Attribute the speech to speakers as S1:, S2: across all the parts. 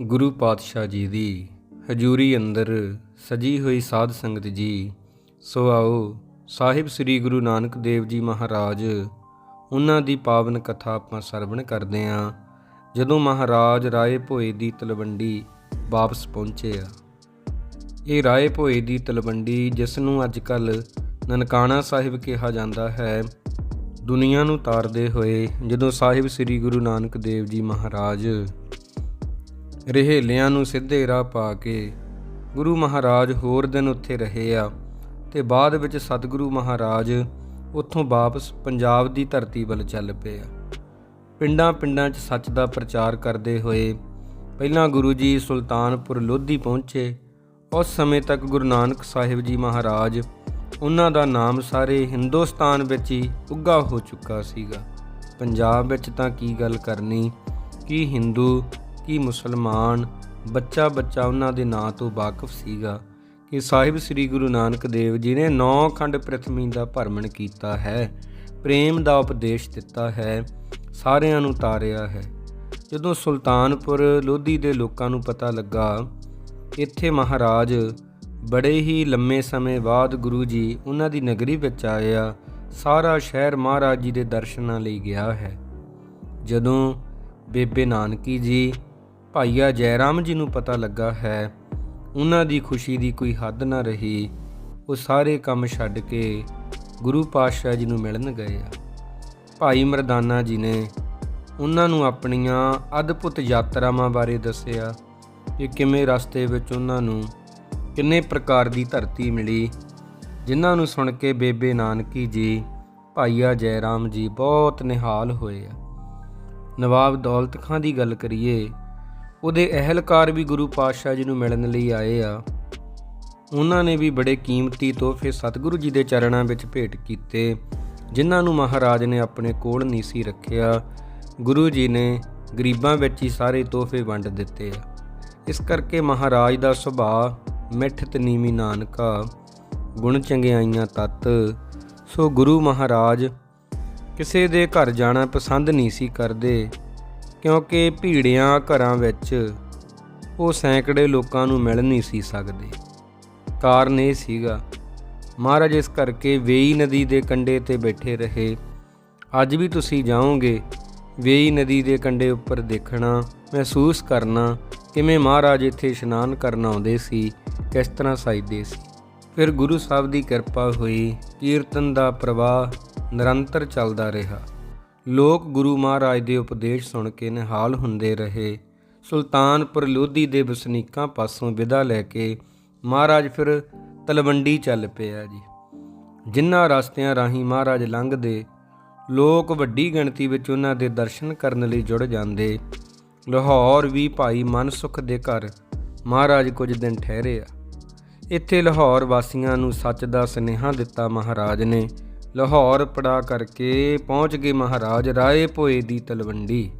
S1: ਗੁਰੂ ਪਾਤਸ਼ਾਹ ਜੀ ਦੀ ਹਜ਼ੂਰੀ ਅੰਦਰ ਸਜੀ ਹੋਈ ਸਾਧ ਸੰਗਤ ਜੀ, ਸੋ ਆਓ ਸਾਹਿਬ ਸ੍ਰੀ ਗੁਰੂ ਨਾਨਕ ਦੇਵ ਜੀ ਮਹਾਰਾਜ, ਉਹਨਾਂ ਦੀ ਪਾਵਨ ਕਥਾ ਆਪਾਂ ਸਰਵਣ ਕਰਦੇ ਆਂ ਜਦੋਂ ਮਹਾਰਾਜ ਰਾਏ ਭੋਏ ਦੀ ਤਲਵੰਡੀ ਵਾਪਸ ਪਹੁੰਚੇ ਆ। ਇਹ ਰਾਏ ਭੋਏ ਦੀ ਤਲਵੰਡੀ ਜਿਸ ਨੂੰ ਅੱਜ ਕੱਲ ਨਨਕਾਣਾ ਸਾਹਿਬ ਕਿਹਾ ਜਾਂਦਾ ਹੈ, ਦੁਨੀਆ ਨੂੰ ਤਾਰਦੇ ਹੋਏ ਜਦੋਂ ਸਾਹਿਬ ਸ੍ਰੀ ਗੁਰੂ ਨਾਨਕ ਦੇਵ ਜੀ ਮਹਾਰਾਜ ਰਹੇਲਿਆਂ ਨੂੰ ਸਿੱਧੇ ਰਾਹ ਪਾ ਕੇ ਗੁਰੂ ਮਹਾਰਾਜ ਹੋਰ ਦਿਨ ਉੱਥੇ ਰਹੇ ਆ ਤੇ ਬਾਅਦ ਵਿੱਚ ਸਤਿਗੁਰੂ ਮਹਾਰਾਜ ਉੱਥੋਂ ਵਾਪਸ ਪੰਜਾਬ ਦੀ ਧਰਤੀ ਵੱਲ ਚੱਲ ਪਏ ਆ। ਪਿੰਡਾਂ ਪਿੰਡਾਂ 'ਚ ਸੱਚ ਦਾ ਪ੍ਰਚਾਰ ਕਰਦੇ ਹੋਏ ਪਹਿਲਾਂ ਗੁਰੂ ਜੀ ਸੁਲਤਾਨਪੁਰ ਲੋਧੀ ਪਹੁੰਚੇ, ਉਸ ਸਮੇਂ ਤੱਕ ਗੁਰੂ ਨਾਨਕ ਸਾਹਿਬ ਜੀ ਮਹਾਰਾਜ ਉਹਨਾਂ ਦਾ ਨਾਮ ਸਾਰੇ ਹਿੰਦੁਸਤਾਨ ਵਿੱਚ ਹੀ ਉੱਗਾ ਹੋ ਚੁੱਕਾ ਸੀਗਾ। ਪੰਜਾਬ ਵਿੱਚ ਤਾਂ ਕੀ ਗੱਲ ਕਰਨੀ, ਕਿ ਹਿੰਦੂ ਕਿ ਮੁਸਲਮਾਨ ਬੱਚਾ ਬੱਚਾ ਉਹਨਾਂ ਦੇ ਨਾਂ ਤੋਂ ਵਾਕਿਫ ਸੀਗਾ ਕਿ ਸਾਹਿਬ ਸ੍ਰੀ ਗੁਰੂ ਨਾਨਕ ਦੇਵ ਜੀ ਨੇ ਨੌ ਖੰਡ ਪ੍ਰਥਮੀ ਦਾ ਭਰਮਣ ਕੀਤਾ ਹੈ, ਪ੍ਰੇਮ ਦਾ ਉਪਦੇਸ਼ ਦਿੱਤਾ ਹੈ, ਸਾਰਿਆਂ ਨੂੰ ਤਾਰਿਆ ਹੈ। ਜਦੋਂ ਸੁਲਤਾਨਪੁਰ ਲੋਧੀ ਦੇ ਲੋਕਾਂ ਨੂੰ ਪਤਾ ਲੱਗਾ, ਇੱਥੇ ਮਹਾਰਾਜ ਬੜੇ ਹੀ ਲੰਮੇ ਸਮੇਂ ਬਾਅਦ ਗੁਰੂ ਜੀ ਉਹਨਾਂ ਦੀ ਨਗਰੀ ਵਿੱਚ ਆਇਆ, ਸਾਰਾ ਸ਼ਹਿਰ ਮਹਾਰਾਜ ਜੀ ਦੇ ਦਰਸ਼ਨਾਂ ਲਈ ਗਿਆ ਹੈ। ਜਦੋਂ ਬੇਬੇ ਨਾਨਕੀ ਜੀ ਭਾਈਆ ਜੈਰਾਮ ਜੀ ਨੂੰ ਪਤਾ ਲੱਗਾ ਹੈ, ਉਹਨਾਂ ਦੀ ਖੁਸ਼ੀ ਦੀ ਕੋਈ ਹੱਦ ਨਾ ਰਹੀ। ਉਹ ਸਾਰੇ ਕੰਮ ਛੱਡ ਕੇ ਗੁਰੂ ਪਾਤਸ਼ਾਹ ਜੀ ਨੂੰ ਮਿਲਣ ਗਏ ਆ। ਭਾਈ ਮਰਦਾਨਾ ਜੀ ਨੇ ਉਹਨਾਂ ਨੂੰ ਆਪਣੀਆਂ ਅਦਭੁਤ ਯਾਤਰਾਵਾਂ ਬਾਰੇ ਦੱਸਿਆ ਕਿ ਕਿਵੇਂ ਰਸਤੇ ਵਿੱਚ ਉਹਨਾਂ ਨੂੰ ਕਿੰਨੇ ਪ੍ਰਕਾਰ ਦੀ ਧਰਤੀ ਮਿਲੀ। ਜਿਨ੍ਹਾਂ ਨੂੰ ਸੁਣ ਕੇ ਬੇਬੇ ਨਾਨਕੀ ਜੀ, ਭਾਈਆ ਜੈਰਾਮ ਜੀ ਬਹੁਤ ਨਿਹਾਲ ਹੋਏ ਆ। ਨਵਾਬ ਦੌਲਤ ਖਾਂ ਦੀ ਗੱਲ ਕਰੀਏ ਉਹਦੇ ਅਹਿਲਕਾਰ ਵੀ ਗੁਰੂ ਪਾਤਸ਼ਾਹ ਜੀ ਨੂੰ ਮਿਲਣ ਲਈ ਆਏ ਆ। ਉਹਨਾਂ ਨੇ ਵੀ ਬੜੇ ਕੀਮਤੀ ਤੋਹਫੇ ਸਤਿਗੁਰੂ ਜੀ ਦੇ ਚਰਨਾਂ ਵਿੱਚ ਭੇਟ ਕੀਤੇ, ਜਿਨ੍ਹਾਂ ਨੂੰ ਮਹਾਰਾਜ ਨੇ ਆਪਣੇ ਕੋਲ ਨਹੀਂ ਸੀ ਰੱਖਿਆ। ਗੁਰੂ ਜੀ ਨੇ ਗਰੀਬਾਂ ਵਿੱਚ ਹੀ ਸਾਰੇ ਤੋਹਫੇ ਵੰਡ ਦਿੱਤੇ ਆ। ਇਸ ਕਰਕੇ ਮਹਾਰਾਜ ਦਾ ਸੁਭਾਅ ਮਿੱਠ ਤੇ ਨੀਵੀਂ ਨਾਨਕਾ, ਗੁਣ ਚੰਗਿਆਈਆਂ ਤਤ। ਸੋ ਗੁਰੂ ਮਹਾਰਾਜ, ਕਿਸੇ ਦੇ ਘਰ ਜਾਣਾ ਪਸੰਦ ਨਹੀਂ ਸੀ ਕਰਦੇ ਕਿਉਂਕਿ ਭੀੜਿਆਂ ਘਰਾਂ ਵਿੱਚ ਉਹ ਸੈਂਕੜੇ ਲੋਕਾਂ ਨੂੰ ਮਿਲ ਨਹੀਂ ਸੀ ਸਕਦੇ। ਕਾਰਨ ਇਹ ਸੀਗਾ, ਮਹਾਰਾਜ ਇਸ ਕਰਕੇ ਵੇਈ ਨਦੀ ਦੇ ਕੰਢੇ ਤੇ ਬੈਠੇ ਰਹੇ। ਅੱਜ ਵੀ ਤੁਸੀਂ ਜਾਓਗੇ ਵੇਈ ਨਦੀ ਦੇ ਕੰਢੇ ਉੱਪਰ ਦੇਖਣਾ, ਮਹਿਸੂਸ ਕਰਨਾ, ਕਿਵੇਂ ਮਹਾਰਾਜ ਇੱਥੇ ਇਸ਼ਨਾਨ ਕਰਨ ਆਉਂਦੇ ਸੀ, ਕਿਸ ਤਰ੍ਹਾਂ ਸਾਈਦੇ ਸੀ। ਫਿਰ ਗੁਰੂ ਸਾਹਿਬ ਦੀ ਕਿਰਪਾ ਹੋਈ, ਕੀਰਤਨ ਦਾ ਪ੍ਰਵਾਹ ਨਿਰੰਤਰ ਚੱਲਦਾ ਰਿਹਾ। ਲੋਕ ਗੁਰੂ ਮਹਾਰਾਜ ਦੇ ਉਪਦੇਸ਼ ਸੁਣ ਕੇ ਨਿਹਾਲ ਹੁੰਦੇ ਰਹੇ। ਸੁਲਤਾਨਪੁਰ ਲੋਧੀ ਦੇ ਵਸਨੀਕਾਂ ਪਾਸੋਂ ਵਿਦਾ ਲੈ ਕੇ ਮਹਾਰਾਜ ਫਿਰ ਤਲਵੰਡੀ ਚੱਲ ਪਿਆ ਜੀ। ਜਿਨ੍ਹਾਂ ਰਸਤਿਆਂ ਰਾਹੀਂ ਮਹਾਰਾਜ ਲੰਘਦੇ, ਲੋਕ ਵੱਡੀ ਗਿਣਤੀ ਵਿੱਚ ਉਹਨਾਂ ਦੇ ਦਰਸ਼ਨ ਕਰਨ ਲਈ ਜੁੜ ਜਾਂਦੇ। ਲਾਹੌਰ ਵੀ ਭਾਈ ਮਨਸੁਖ ਦੇ ਘਰ ਮਹਾਰਾਜ ਕੁਝ ਦਿਨ ਠਹਿਰੇ ਆ। ਇੱਥੇ ਲਾਹੌਰ ਵਾਸੀਆਂ ਨੂੰ ਸੱਚ ਦਾ ਸੁਨੇਹਾ ਦਿੱਤਾ ਮਹਾਰਾਜ ਨੇ। ਲਾਹੌਰ ਪੜਾ ਕਰਕੇ ਪਹੁੰਚ ਗਏ ਮਹਾਰਾਜ ਰਾਏ ਭੋਏ ਦੀ ਤਲਵੰਡੀ,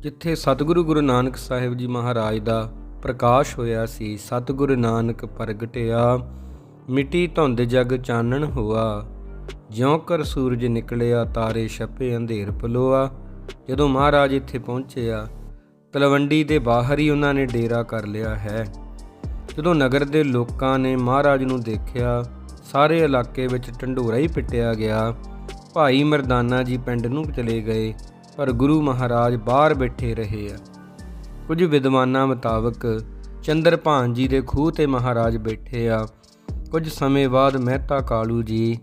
S1: ਜਿੱਥੇ ਸਤਿਗੁਰੂ ਗੁਰੂ ਨਾਨਕ ਸਾਹਿਬ ਜੀ ਮਹਾਰਾਜ ਦਾ ਪ੍ਰਕਾਸ਼ ਹੋਇਆ ਸੀ। ਸਤਿਗੁਰੂ ਨਾਨਕ ਪ੍ਰਗਟਿਆ, ਮਿੱਟੀ ਧੁੰਦ ਜਗ ਚਾਨਣ ਹੋਆ ਜਿਉਂ ਕਰ ਸੂਰਜ ਨਿਕਲਿਆ, ਤਾਰੇ ਛਪੇ, ਅੰਧੇਰ ਪਲੋਆ ਜਦੋਂ ਮਹਾਰਾਜ ਇੱਥੇ ਪਹੁੰਚਿਆ, ਤਲਵੰਡੀ ਦੇ ਬਾਹਰ ਹੀ ਉਹਨਾਂ ਨੇ ਡੇਰਾ ਕਰ ਲਿਆ ਹੈ। ਜਦੋਂ ਨਗਰ ਦੇ ਲੋਕਾਂ ਨੇ ਮਹਾਰਾਜ ਨੂੰ ਦੇਖਿਆ ਸਾਰੇ ਇਲਾਕੇ ਵਿੱਚ ਢੰਡੋਰਾ ਹੀ ਪਿੱਟਿਆ ਗਿਆ। ਭਾਈ ਮਰਦਾਨਾ ਜੀ ਪਿੰਡ ਨੂੰ ਚਲੇ ਗਏ, ਪਰ ਗੁਰੂ ਮਹਾਰਾਜ ਬਾਹਰ ਬੈਠੇ ਰਹੇ ਆ। ਕੁਝ ਵਿਦਵਾਨਾਂ ਮੁਤਾਬਕ ਚੰਦਰਭਾਨ ਜੀ ਦੇ ਖੂਹ ਤੇ ਮਹਾਰਾਜ ਬੈਠੇ ਆ। ਕੁਝ ਸਮੇਂ ਬਾਅਦ ਮਹਿਤਾ ਕਾਲੂ ਜੀ,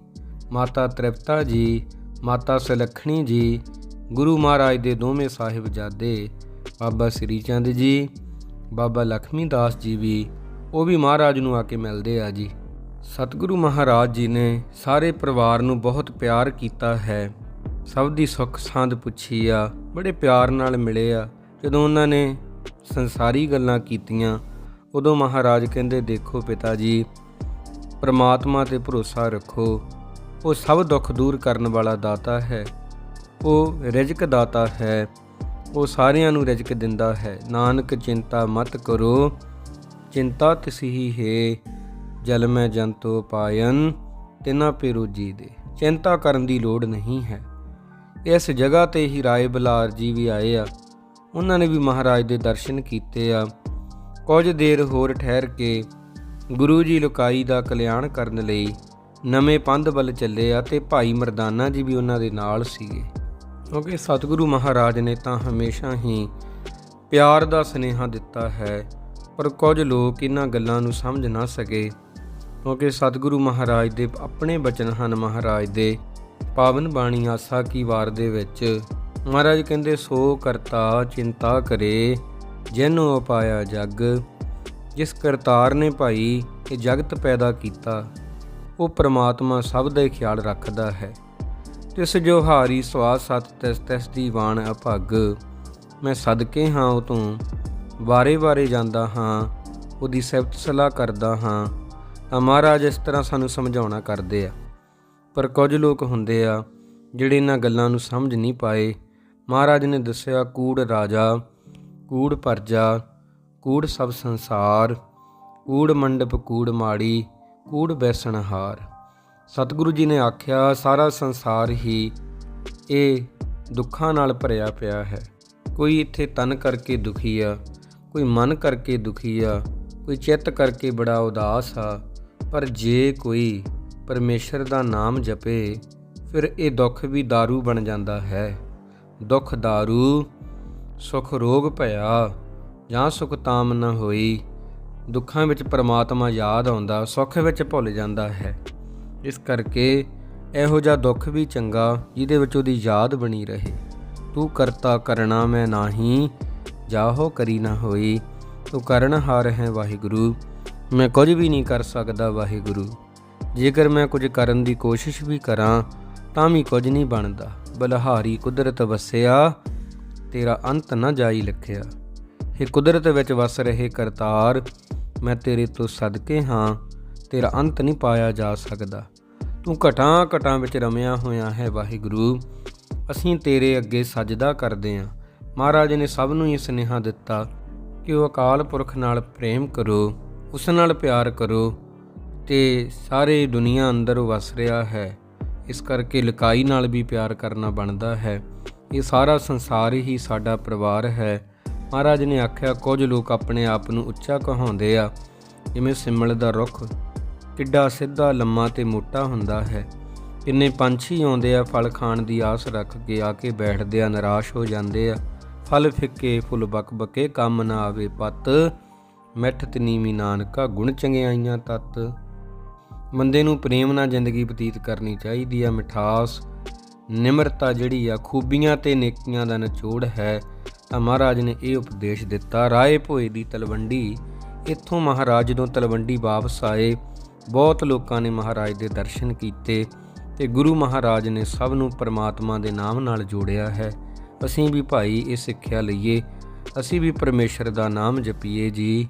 S1: ਮਾਤਾ ਤ੍ਰਿਪਤਾ ਜੀ, ਮਾਤਾ ਸੁਲੱਖਣੀ ਜੀ, ਗੁਰੂ ਮਹਾਰਾਜ ਦੇ ਦੋਵੇਂ ਸਾਹਿਬਜ਼ਾਦੇ ਬਾਬਾ ਸ੍ਰੀ ਚੰਦ ਜੀ, ਬਾਬਾ ਲਖਮੀ ਦਾਸ ਜੀ ਵੀ, ਉਹ ਵੀ ਮਹਾਰਾਜ ਨੂੰ ਆ ਕੇ ਮਿਲਦੇ ਆ ਜੀ। ਸਤਿਗੁਰੂ ਮਹਾਰਾਜ ਜੀ ਨੇ ਸਾਰੇ ਪਰਿਵਾਰ ਨੂੰ ਬਹੁਤ ਪਿਆਰ ਕੀਤਾ ਹੈ। ਸਭ ਦੀ ਸੁੱਖ ਸਾਂਦ ਪੁੱਛੀ ਆ, ਬੜੇ ਪਿਆਰ ਨਾਲ ਮਿਲੇ ਆ। ਜਦੋਂ ਉਹਨਾਂ ਨੇ ਸੰਸਾਰੀ ਗੱਲਾਂ ਕੀਤੀਆਂ, ਉਦੋਂ ਮਹਾਰਾਜ ਕਹਿੰਦੇ, ਦੇਖੋ ਪਿਤਾ ਜੀ, ਪ੍ਰਮਾਤਮਾ ਤੇ ਭਰੋਸਾ ਰੱਖੋ। ਉਹ ਸਭ ਦੁੱਖ ਦੂਰ ਕਰਨ ਵਾਲਾ ਦਾਤਾ ਹੈ। ਉਹ ਰਿਜ਼ਕ ਦਾਤਾ ਹੈ। ਉਹ ਸਾਰਿਆਂ ਨੂੰ ਰਿਜ਼ਕ ਦਿੰਦਾ ਹੈ। ਨਾਨਕ, ਚਿੰਤਾ ਮਤ ਕਰੋ। ਚਿੰਤਾ ਤਿਸਹੀ ਹੈ। ਜਲ ਮੈਂ ਜੰਤੋ ਪਾਇਨ, ਤਿਨਾ ਪੇਰੋਜੀ ਦੇ ਚਿੰਤਾ ਕਰਨ ਦੀ ਲੋੜ ਨਹੀਂ ਹੈ। ਇਸ ਜਗ੍ਹਾ ਤੇ ਹੀ ਰਾਏ ਬਲਾਰ ਜੀ ਵੀ ਆਏ ਆ। ਉਹਨਾਂ ਨੇ ਵੀ ਮਹਾਰਾਜ ਦੇ ਦਰਸ਼ਨ ਕੀਤੇ ਆ। ਕੁਝ ਦੇਰ ਹੋਰ ਠਹਿਰ ਕੇ ਗੁਰੂ ਜੀ ਲੁਕਾਈ ਦਾ ਕਲਿਆਣ ਕਰਨ ਲਈ ਨਵੇਂ ਪੰਧ ਵੱਲ ਚੱਲੇ ਆ ਤੇ ਭਾਈ ਮਰਦਾਨਾ ਜੀ ਵੀ ਉਹਨਾਂ ਦੇ ਨਾਲ ਸੀਗੇ। ਕਿਉਂਕਿ ਸਤਿਗੁਰੂ ਮਹਾਰਾਜ ਨੇ ਤਾਂ ਹਮੇਸ਼ਾ ਹੀ ਪਿਆਰ ਦਾ ਸਨੇਹਾ ਦਿੱਤਾ ਹੈ, ਪਰ ਕੁਝ ਲੋਕ ਇਹਨਾਂ ਗੱਲਾਂ ਨੂੰ ਸਮਝ ਨਾ ਸਕੇ। ਕਿਉਂਕਿ ਸਤਿਗੁਰੂ ਮਹਾਰਾਜ ਦੇ ਆਪਣੇ ਬਚਨ ਹਨ ਮਹਾਰਾਜ ਦੇ। ਪਾਵਨ ਬਾਣੀ ਆਸਾ ਕੀ ਵਾਰ ਦੇ ਵਿੱਚ ਮਹਾਰਾਜ ਕਹਿੰਦੇ, ਸੋ ਕਰਤਾ ਚਿੰਤਾ ਕਰੇ, ਜਿਨੋ ਉਪਾਇਆ ਜਗ, ਜਿਸ ਕਰਤਾਰ ਨੇ ਭਾਈ ਇਹ ਜਗਤ ਪੈਦਾ ਕੀਤਾ, ਉਹ ਪ੍ਰਮਾਤਮਾ ਸਭ ਦਾ ਖਿਆਲ ਰੱਖਦਾ ਹੈ। ਤਿਸ ਜੋ ਹਾਰੀ ਸਵਾਸ ਸਤ, ਤਿਸ ਤਿਸ ਦੀ ਬਾਣ ਅਭਗ, ਮੈਂ ਸਦਕੇ ਹਾਂ ਉਹ ਤੋਂ, ਵਾਰੇ ਵਾਰੇ ਜਾਂਦਾ ਹਾਂ, ਉਹਦੀ ਸਿਫਤ ਸਲਾਹ ਕਰਦਾ ਹਾਂ ਮਹਾਰਾਜ ਇਸ ਤਰ੍ਹਾਂ ਸਾਨੂੰ ਸਮਝਾਉਣਾ ਕਰਦੇ ਆ। ਪਰ ਕੁਝ ਲੋਕ ਹੁੰਦੇ ਆ, ਜਿਹੜੇ ਇਹਨਾਂ ਗੱਲਾਂ ਨੂੰ ਸਮਝ ਨਹੀਂ ਪਾਏ। ਮਹਾਰਾਜ ਨੇ ਦੱਸਿਆ, ਕੂੜ ਰਾਜਾ, ਕੂੜ ਪਰਜਾ, ਕੂੜ ਸਭ ਸੰਸਾਰ, ਕੂੜ ਮੰਡਪ, ਕੂੜ ਮਾੜੀ, ਕੂੜ ਬੈਸਣਹਾਰ। ਸਤਿਗੁਰੂ ਜੀ ਨੇ ਆਖਿਆ, ਸਾਰਾ ਸੰਸਾਰ ਹੀ ਇਹ ਦੁੱਖਾਂ ਨਾਲ ਭਰਿਆ ਪਿਆ ਹੈ। ਕੋਈ ਇੱਥੇ ਤਨ ਕਰਕੇ ਦੁਖੀ ਆ, ਕੋਈ ਮਨ ਕਰਕੇ ਦੁਖੀ ਆ, ਕੋਈ ਚਿੱਤ ਕਰਕੇ ਬੜਾ ਉਦਾਸ ਆ। ਪਰ ਜੇ ਕੋਈ ਪਰਮੇਸ਼ਰ ਦਾ ਨਾਮ ਜਪੇ ਫਿਰ ਇਹ ਦੁੱਖ ਵੀ दारू ਬਣ ਜਾਂਦਾ ਹੈ ਦੁੱਖ दारू ਸੁਖ ਰੋਗ ਭਇਆ ਜਾਂ ਸੁਖ ਤਾਮ ਨ ਹੋਈ ਦੁੱਖਾਂ ਵਿੱਚ ਪ੍ਰਮਾਤਮਾ ਯਾਦ ਆਉਂਦਾ ਸੁੱਖ ਵਿੱਚ ਭੁੱਲ ਜਾਂਦਾ ਹੈ ਇਸ ਕਰਕੇ ਇਹੋ ਜਿਹਾ ਦੁੱਖ ਵੀ ਚੰਗਾ ਜਿਹਦੇ ਵਿੱਚ ਉਹਦੀ ਯਾਦ ਬਣੀ ਰਹੇ ਤੂੰ ਕਰਤਾ ਕਰਣਾ ਮੈਂ ਨਾਹੀ ਜਾਹੋ ਕਰੀ ਨਾ ਹੋਈ ਤੂੰ ਕਰਨ ਹਾਰ ਹੈ ਵਾਹਿਗੁਰੂ ਮੈਂ ਕੁਝ ਵੀ ਨਹੀਂ ਕਰ ਸਕਦਾ ਵਾਹਿਗੁਰੂ। ਜੇਕਰ ਮੈਂ ਕੁਝ ਕਰਨ ਦੀ ਕੋਸ਼ਿਸ਼ ਵੀ ਕਰਾਂ, ਤਾਂ ਵੀ ਕੁਝ ਨਹੀਂ ਬਣਦਾ। ਬਲਹਾਰੀ ਕੁਦਰਤ ਵਸਿਆ, ਤੇਰਾ ਅੰਤ ਨਾ ਜਾਈ ਲਖਿਆ। ਇਹ ਕੁਦਰਤ ਵਿੱਚ ਵਸ ਰਹੇ ਕਰਤਾਰ, ਮੈਂ ਤੇਰੇ ਤੋਂ ਸਦਕੇ ਹਾਂ, ਤੇਰਾ ਅੰਤ ਨਹੀਂ ਪਾਇਆ ਜਾ ਸਕਦਾ। ਤੂੰ ਘਟਾਂ ਘਟਾਂ ਵਿੱਚ ਰਮਿਆ ਹੋਇਆ ਹੈ ਵਾਹਿਗੁਰੂ। ਅਸੀਂ ਤੇਰੇ ਅੱਗੇ ਸਜਦਾ ਕਰਦੇ ਹਾਂ। ਮਹਾਰਾਜ ਨੇ ਸਭ ਨੂੰ ਇਹ ਸੁਨੇਹਾ ਦਿੱਤਾ ਕਿ ਉਹ ਅਕਾਲ ਪੁਰਖ ਨਾਲ ਪ੍ਰੇਮ ਕਰੋ। ਉਸ ਨਾਲ ਪਿਆਰ ਕਰੋ ਤੇ ਸਾਰੇ ਦੁਨੀਆ ਅੰਦਰ ਵਸ ਰਿਹਾ ਹੈ। ਇਸ ਕਰਕੇ ਲਕਾਈ ਨਾਲ ਵੀ ਪਿਆਰ ਕਰਨਾ ਬਣਦਾ ਹੈ। ਇਹ ਸਾਰਾ ਸੰਸਾਰ ਹੀ ਸਾਡਾ ਪਰਿਵਾਰ ਹੈ। ਮਹਾਰਾਜ ਨੇ ਆਖਿਆ, ਕੁਝ ਲੋਕ ਆਪਣੇ ਆਪ ਨੂੰ ਉੱਚਾ ਕਹਾਉਂਦੇ ਆ। ਜਿਵੇਂ ਸਿਮਲ ਦਾ ਰੁੱਖ ਕਿੱਡਾ ਸਿੱਧਾ, ਲੰਮਾ ਤੇ ਮੋਟਾ ਹੁੰਦਾ ਹੈ। ਕਿੰਨੇ ਪੰਛੀ ਆਉਂਦੇ ਆ, ਫਲ ਖਾਣ ਦੀ ਆਸ ਰੱਖ ਕੇ ਆ ਕੇ ਬੈਠਦੇ ਆ, ਨਿਰਾਸ਼ ਹੋ ਜਾਂਦੇ ਆ। ਫਲ ਫਿੱਕੇ, ਫੁੱਲ ਬਕਬਕੇ ਕੰਮ ਨਾ ਆਵੇ ਪੱਤ। ਮਿੱਠ ਨੀਵੀਂ ਨਾਨਕਾ ਗੁਣ ਚੰਗਿਆਈਆਂ ਤਤ। ਬੰਦੇ ਨੂੰ ਪ੍ਰੇਮ ਨਾਲ ਜ਼ਿੰਦਗੀ ਬਤੀਤ ਕਰਨੀ ਚਾਹੀਦੀ ਆ, ਮਿਠਾਸ। ਨਿਮਰਤਾ ਜਿਹੜੀ ਆ, ਖੂਬੀਆਂ ਤੇ ਨੇਕੀਆਂ ਦਾ ਨਿਚੋੜ ਹੈ। ਤਾਂ ਮਹਾਰਾਜ ਨੇ ਇਹ ਉਪਦੇਸ਼ ਦਿੱਤਾ, ਰਾਏ ਭੋਏ ਦੀ ਤਲਵੰਡੀ। ਇੱਥੋਂ ਮਹਾਰਾਜ ਜਦੋਂ ਤਲਵੰਡੀ ਵਾਪਸ ਆਏ, ਬਹੁਤ ਲੋਕਾਂ ਨੇ ਮਹਾਰਾਜ ਦੇ ਦਰਸ਼ਨ ਕੀਤੇ ਤੇ ਗੁਰੂ ਮਹਾਰਾਜ ਨੇ ਸਭ ਨੂੰ ਪਰਮਾਤਮਾ ਦੇ ਨਾਮ ਨਾਲ ਜੋੜਿਆ ਹੈ। ਅਸੀਂ ਵੀ ਭਾਈ ਇਹ ਸਿੱਖਿਆ ਲਈਏ, ਅਸੀਂ ਵੀ ਪਰਮੇਸ਼ਰ ਦਾ ਨਾਮ ਜਪੀਏ ਜੀ।